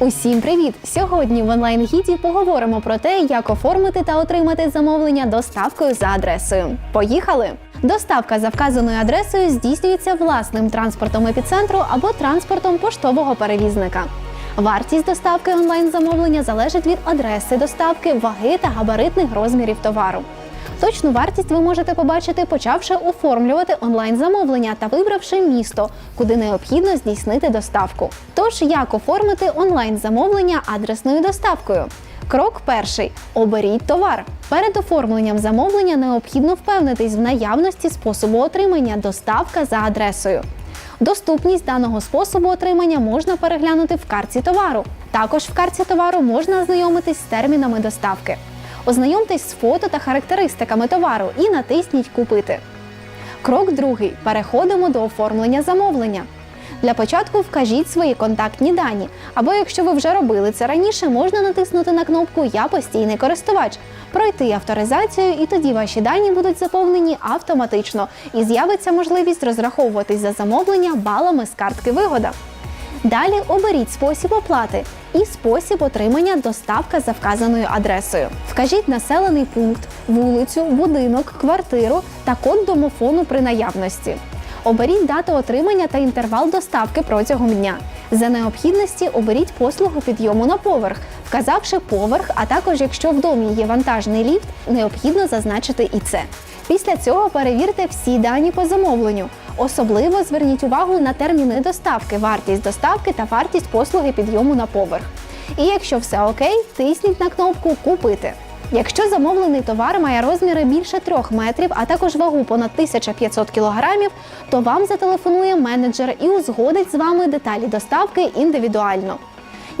Усім привіт! Сьогодні в онлайн гіді поговоримо про те, як оформити та отримати замовлення доставкою за адресою. Поїхали! Доставка за вказаною адресою здійснюється власним транспортом епіцентру або транспортом поштового перевізника. Вартість доставки онлайн замовлення залежить від адреси доставки, ваги та габаритних розмірів товару. Точну вартість ви можете побачити, почавши оформлювати онлайн-замовлення та вибравши місто, куди необхідно здійснити доставку. Тож, як оформити онлайн-замовлення адресною доставкою? Крок перший: оберіть товар. Перед оформленням замовлення необхідно впевнитись в наявності способу отримання доставка за адресою. Доступність даного способу отримання можна переглянути в карті товару. Також в карті товару можна ознайомитись з термінами доставки. Ознайомтесь з фото та характеристиками товару і натисніть Купити. Крок другий. Переходимо до оформлення замовлення. Для початку вкажіть свої контактні дані. Або якщо ви вже робили це раніше, можна натиснути на кнопку Я постійний користувач, пройти авторизацію, і тоді ваші дані будуть заповнені автоматично і з'явиться можливість розраховуватись за замовлення балами з картки Вигода. Далі оберіть спосіб оплати і спосіб отримання доставка за вказаною адресою. Вкажіть населений пункт, вулицю, будинок, квартиру та код домофону при наявності. Оберіть дату отримання та інтервал доставки протягом дня. За необхідності оберіть послугу підйому на поверх, вказавши поверх, а також якщо в домі є вантажний ліфт, необхідно зазначити і це. Після цього перевірте всі дані по замовленню. Особливо зверніть увагу на терміни доставки, вартість доставки та вартість послуги підйому на поверх. І якщо все окей, тисніть на кнопку Купити. Якщо замовлений товар має розміри більше 3 метрів, а також вагу понад 1500 кілограмів, то вам зателефонує менеджер і узгодить з вами деталі доставки індивідуально.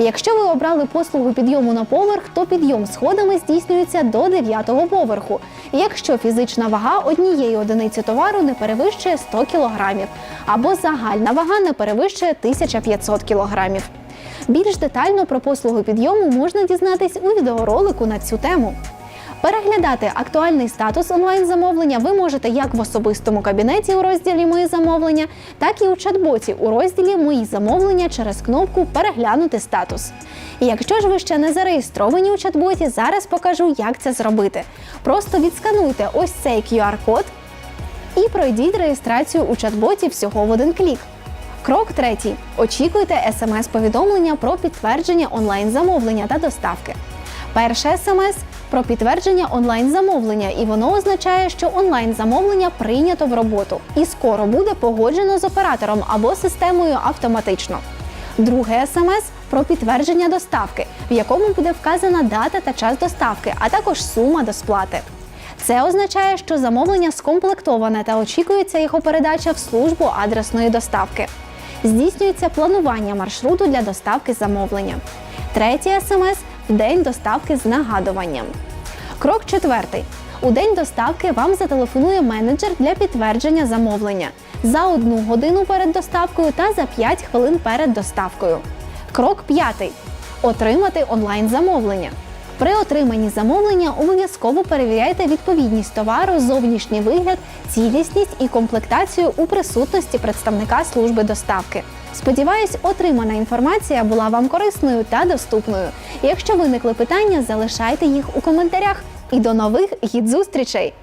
Якщо ви обрали послугу підйому на поверх, то підйом сходами здійснюється до 9-го поверху. Якщо фізична вага однієї одиниці товару не перевищує 100 кг, або загальна вага не перевищує 1500 кг. Більш детально про послугу підйому можна дізнатись у відеоролику на цю тему. Переглядати актуальний статус онлайн-замовлення ви можете як в особистому кабінеті у розділі Мої замовлення, так і у чат-боті у розділі Мої замовлення через кнопку Переглянути статус. І якщо ж ви ще не зареєстровані у чат-боті, зараз покажу, як це зробити. Просто відскануйте ось цей QR-код і пройдіть реєстрацію у чат-боті всього в один клік. Крок третій. Очікуйте смс-повідомлення про підтвердження онлайн-замовлення та доставки. Перше смс про підтвердження онлайн-замовлення, і воно означає, що онлайн-замовлення прийнято в роботу і скоро буде погоджено з оператором або системою автоматично. Друге смс про підтвердження доставки, в якому буде вказана дата та час доставки, а також сума до сплати. Це означає, що замовлення скомплектоване та очікується його передача в службу адресної доставки. Здійснюється планування маршруту для доставки замовлення. Третє смс в день доставки з нагадуванням. Крок четвертий. У день доставки вам зателефонує менеджер для підтвердження замовлення за одну годину перед доставкою та за 5 хвилин перед доставкою. Крок п'ятий. Отримати онлайн-замовлення. При отриманні замовлення обов'язково перевіряйте відповідність товару, зовнішній вигляд, цілісність і комплектацію у присутності представника служби доставки. Сподіваюсь, отримана інформація була вам корисною та доступною. Якщо виникли питання, залишайте їх у коментарях. І до нових гід-зустрічей!